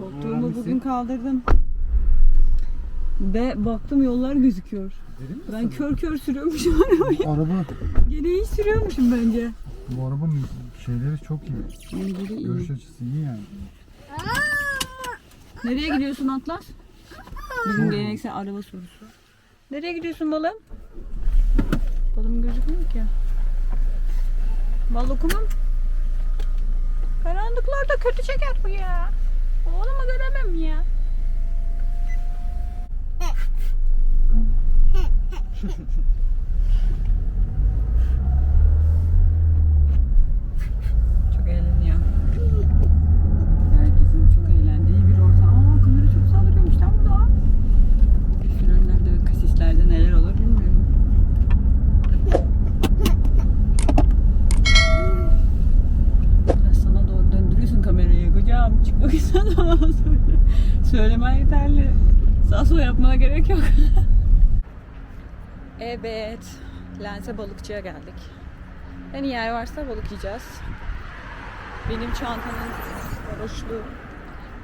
Koltuğumu bugün kaldırdım. Ve baktım yollar gözüküyor. Dedim mi Ben sana? kör kör sürüyormuşum arabayı. Araba, Gene iyi sürüyormuşum bence. bu arabanın şeyleri çok iyi. Bence de iyi. Görüş açısı iyi yani. Nereye gidiyorsun Atlas? Bizim geleneksel araba sorusu. Nereye gidiyorsun balım? Balım gözükmüyor ki. Balıkumum. Karanlıklarda kötü çeker bu ya. Oğlumu göremem ya. Çok eğleniyor. Evet. Lense balıkçıya geldik. En iyi yer varsa balık yiyeceğiz. Benim çantanın varoşlu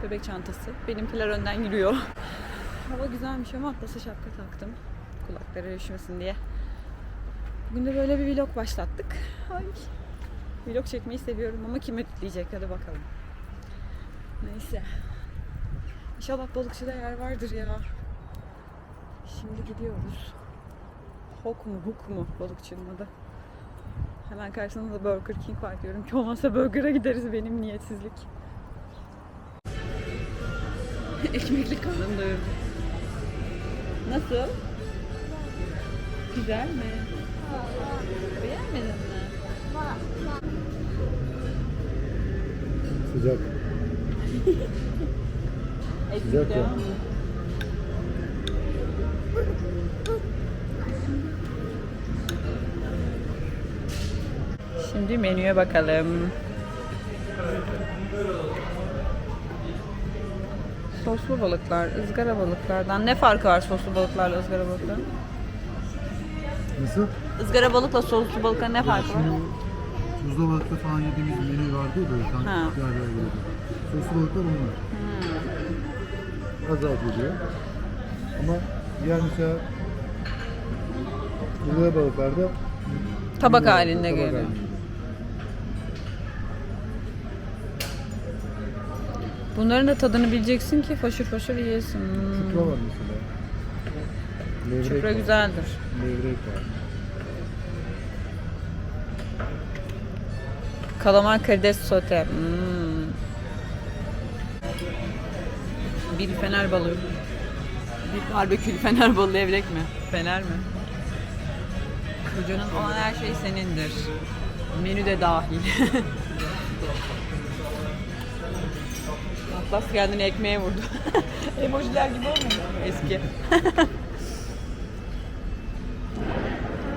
bebek çantası. Benimkiler önden yürüyor. Hava güzelmiş ama atlasa şapka taktım. Kulakları üşümesin diye. Bugün de böyle bir vlog başlattık. Ay. Vlog çekmeyi seviyorum ama kim editleyecek hadi bakalım. Neyse. İnşallah balıkçıda yer vardır ya. Şimdi gidiyoruz. Hok mu Hook mu balıkçının adı. Hemen karşısında da Burger King var diyorum ki olmazsa Burger'a gideriz benim niyetsizlik. Ekmekli karnım doyurdu. Nasıl? Güzel mi? Beğenmedin mi? Sıcak. Ekmek ya. devam mı? Şimdi menüye bakalım. Soslu balıklar, ızgara balıklardan ne farkı var soslu balıklarla ızgara balıkların? Nasıl? Izgara balıkla soslu balıkların ne farkı var? Tuzlu balıkta falan yediğimiz menü vardı ya böyle tam Ha. yer yer böyle. Soslu balıklar onlar. Hmm. Azalt ediyor. Ama diğer mesela Yıldıra balıklarda Tabak halinde tabak geliyor. halinde. Bunların da tadını bileceksin ki faşır faşır yiyesin. Hmm. Çupra var mesela. Levrek Çupra var. güzeldir. Levrek var. Kalamar karides sote. Hmm. Bir fener balığı. Bir barbekülü fener balığı evlek mi? Fener mi? Kocanın olan her şey senindir. Menü de dahil. Atlas kendini ekmeğe vurdu. Emojiler gibi olmuyor mu? Eski.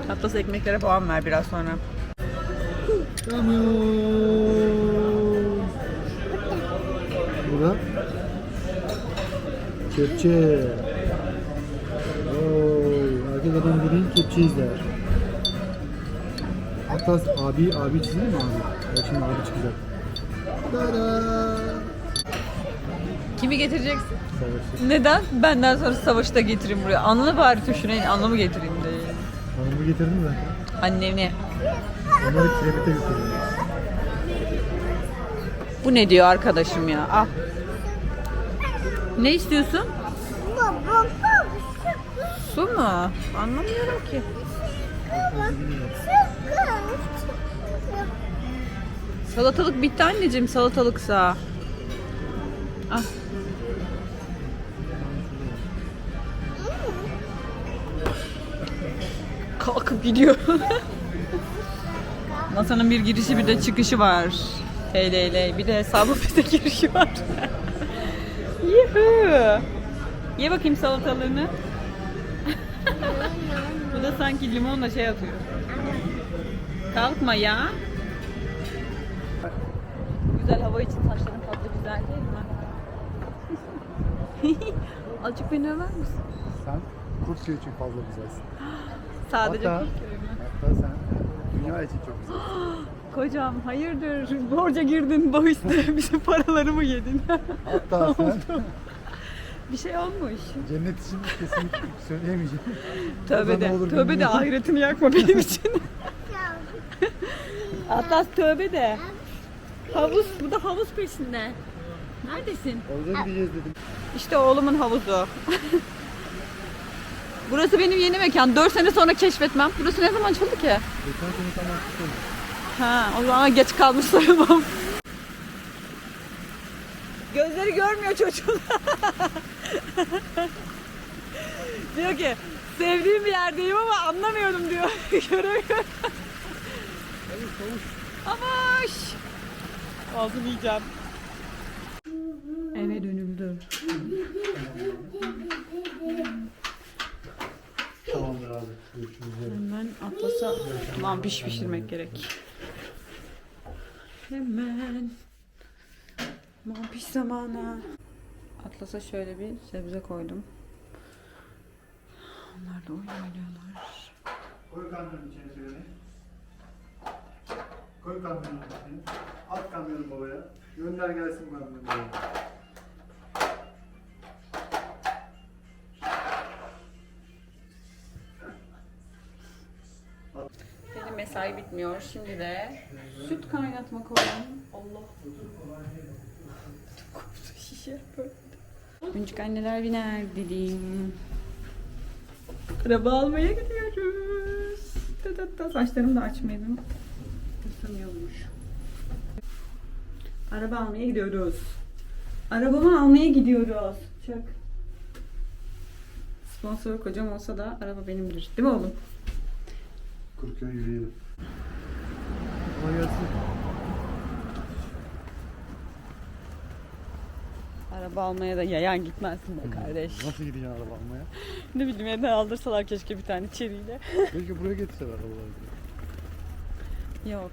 Atlas ekmeklere puan ver biraz sonra. Kamyon. Bu da kepçe. Oo, erkek adam dediğin kepçe izler. Atlas abi, abi çizdi mi abi? Bak şimdi abi çıkacak. Tada! Kimi getireceksin? Savaşı. Neden? Benden sonra savaşı da getireyim buraya. Anını bari tuşuna anlamı getireyim de. Hanımı getirdin mi? Anneni. Onları kiremite götürdüm. Bu ne diyor arkadaşım ya? Al. Ne istiyorsun? Su mu? Anlamıyorum ki. Salatalık bitti anneciğim salatalıksa. Al. Kalkıp gidiyor. Masanın bir girişi bir de çıkışı var. TL'yle. Bir de hesabı bir de girişi var. Yuhu. Ye bakayım salatalığını. Bu da sanki limonla şey atıyor. Kalkma ya. Güzel hava için saçların tatlı güzel değil mi? Azıcık beni över misin? Sen Kurtköy için fazla güzelsin. Sadece Hatta-? Hatta sen dünya için çok güzelsin. Kocam hayırdır borca girdin bahiste bizim paralarımı yedin. Hatta sen bir şey olmuş. cennet için kesinlikle söyleyemeyeceğim. Tövbe de, olur tövbe de ahiretini yakma benim için. Atlas tövbe de. Havuz, bu da havuz peşinde. Neredesin? Orada gideceğiz dedim. İşte oğlumun havuzu. Burası benim yeni mekan. 4 sene sonra keşfetmem. Burası ne zaman açıldı ki? Geçen sene tam açtık oldu. Ha, o zaman geç kalmış sayılmam. Gözleri görmüyor çocuğun. diyor ki sevdiğim bir yerdeyim ama anlamıyorum diyor. Göremiyorum. Amaş. Ağzını yiyeceğim. Hemen Atlas'a mampiş pişirmek gerek. Hemen mampiş zamanı. Atlas'a şöyle bir sebze koydum. Onlar da oyun oynuyorlar. Koy kamyonun içine suyunu. Koy kamyonun içine. At kamyonu babaya. Gönder gelsin kamyonu babaya. Mesai bitmiyor. Şimdi de süt kaynatma koydum. Allah. Koptu şişe böyle. Öncük anneler biner dedim. Araba almaya gidiyoruz. Da da da. Saçlarımı da açmaydım. Isınıyormuş. Araba almaya gidiyoruz. Arabamı almaya gidiyoruz. Çak. Sponsor kocam olsa da araba benimdir. Değil mi oğlum? Kurköy yürüyelim. Araba almaya da yayan gitmezsin be kardeş. Nasıl gideceksin araba almaya? Ne bileyim evden aldırsalar keşke bir tane çeriyle. Belki buraya getirseler arabaları. Yok.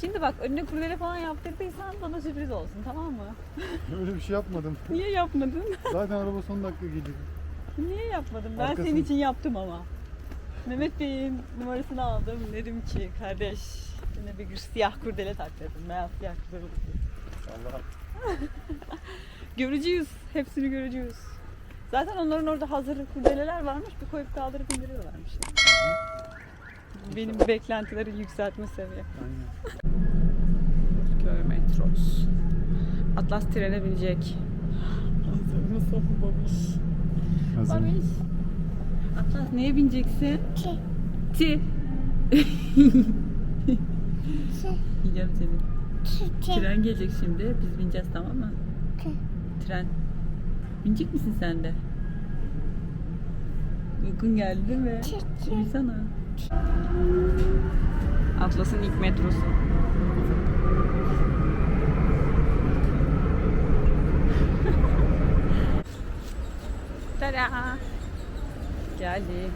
Şimdi bak önüne kurdele falan yaptırdıysan bana sürpriz olsun tamam mı? Öyle bir şey yapmadım. Niye yapmadın? Zaten araba son dakika geliyor. Niye yapmadın? Ben Arkasını- senin için yaptım ama. Mehmet Bey'in numarasını aldım. Dedim ki kardeş yine bir siyah kurdele tak dedim. Beyaz siyah kurdele. Allah. Göreceğiz. Hepsini göreceğiz. Zaten onların orada hazır kurdeleler varmış. Bir koyup kaldırıp indiriyorlarmış. Benim beklentileri yükseltme seviye. Aynen. Köy metros. Atlas trene binecek. Hazır mısın babiş? Hazırım. Babiş. Atlas neye bineceksin? Ki. Ti. Yiyeceğim seni. Ki. Tren gelecek şimdi. Biz bineceğiz tamam mı? Ki. Tren. Binecek misin sen de? Uykun geldi değil mi? Uyusana. Atlas'ın ilk metrosu. Tada! Geldik.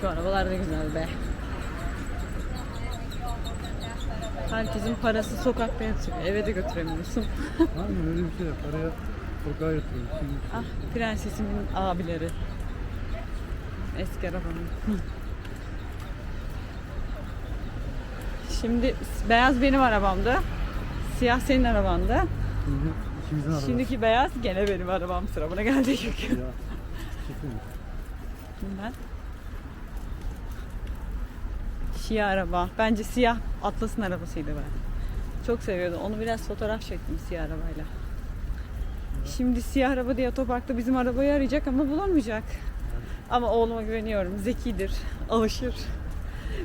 Şu arabalar da güzel be. Herkesin parası sokakta yatıyor. Eve de götüremiyorsun. Aynen öyle bir şey yap. Araya sokağa. Şimdi Ah prensesimin abileri. Eski arabamın. Şimdi beyaz benim arabamdı. Siyah senin arabandı. Şimdi ikimizin arabası. Şimdiki beyaz gene benim arabam sıra buna geldi çünkü. Ya. Kesin. Ben. Siyah araba. Bence siyah Atlas'ın arabasıydı ben. Çok seviyordum. Onu biraz fotoğraf çektim siyah arabayla. Şimdi siyah araba diye otoparkta bizim arabayı arayacak ama bulamayacak. Ama oğluma güveniyorum. Zekidir. Alışır.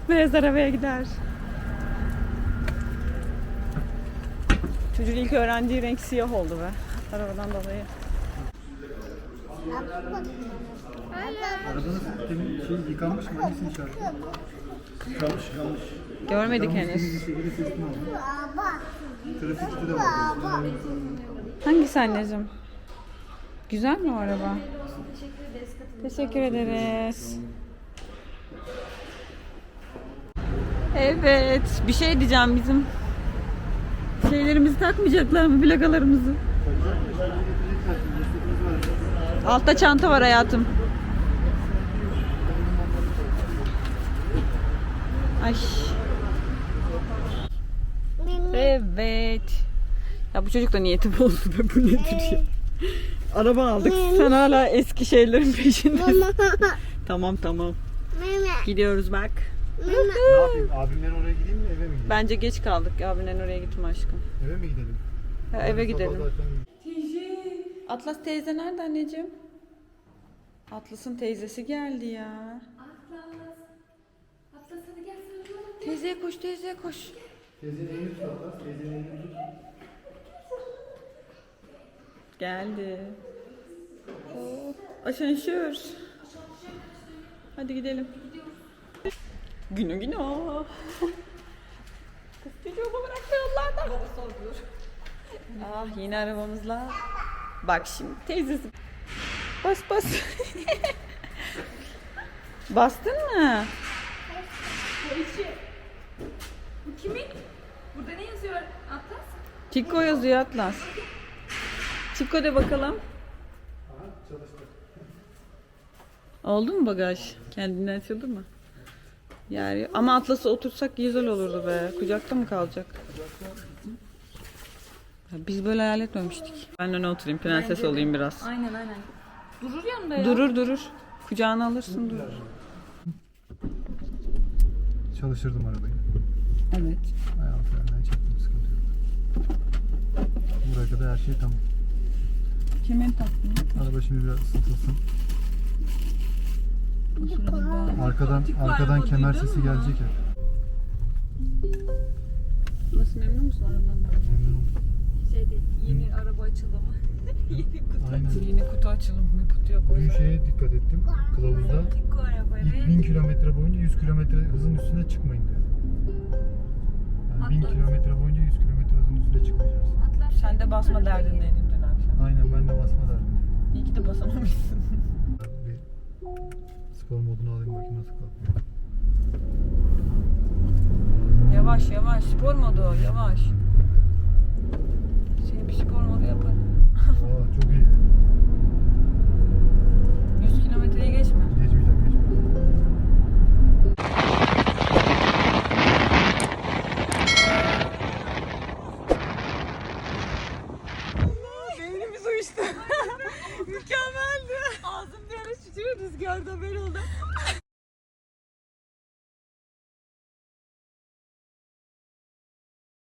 Beyaz arabaya gider. Çocuğun ilk öğrendiği renk siyah oldu be. Arabadan dolayı. Arabanız demin şey yıkanmış mı? Hangisini çarptı? Yıkanmış, yıkanmış. Görmedik henüz. Trafikte de var. Hangisi anneciğim? Güzel mi o araba? Teşekkür ederiz. Evet, bir şey diyeceğim bizim şeylerimizi takmayacaklar mı plakalarımızı? Altta çanta var hayatım. Ay. Evet. Ya bu çocuk da niyeti bozdu be bu nedir ya? Araba aldık. Sen hala eski şeylerin peşindesin. Tamam tamam. Mama. Gidiyoruz bak. Ne yapayım? Abimden oraya gideyim mi eve mi gideyim? Bence geç kaldık. Abinin oraya gitme aşkım. Eve mi gidelim? Ha, eve gidelim. Atlas teyze nerede anneciğim? Atlas'ın teyzesi geldi ya. Atlas. Teyzeye koş, teyzeye koş. Teyzenin elini tut Atlas. Teyzenin elini tut. Geldi. Oh, aşansör. Hadi gidelim. Günü günü. Kız çocuğumu bıraktı yollarda. Ah yine arabamızla. Bak şimdi teyzesi. Bas bas. Bastın mı? Bu kimin? Burada ne yazıyor Atlas? Çiko yazıyor Atlas. Çiko de bakalım. Aha çalıştı. Oldu mu bagaj? Kendinden açıldı mı? Yani ama Atlas'a otursak güzel olurdu be. Kucakta mı kalacak? Ya Biz böyle hayal etmemiştik. Ben öne oturayım, prenses olayım biraz. Aynen aynen. Durur yanında ya. Durur durur. Kucağına alırsın durur. Çalıştırdım arabayı. Evet. Ayağım frenden çektim sıkıntı yok. Buraya kadar her şey tamam. Kemer taktın. Araba şimdi biraz ısıtılsın. Arkadan arkadan kemer sesi gelecek ya. Nasıl memnun musun arabandan? Memnun oldum. Şey değil, yeni araba açılımı. Aynen. Yeni kutu açalım. Bir kutu yok o yüzden. şeye dikkat ettim. Kılavuzda ilk evet. 1000 kilometre boyunca 100 kilometre hızın üstüne çıkmayın diyor. Yani 1000 Atlas. kilometre boyunca 100 kilometre hızın üstüne çıkmayacağız. Sen de basma derdindeydin dün akşam. Aynen ben de basma derdim. İyi ki de basamamışsın. Bir spor modunu alayım bakayım nasıl kalkıyor. Yavaş yavaş. Spor modu yavaş. Seni bir spor modu yaparım. Aa çok iyi.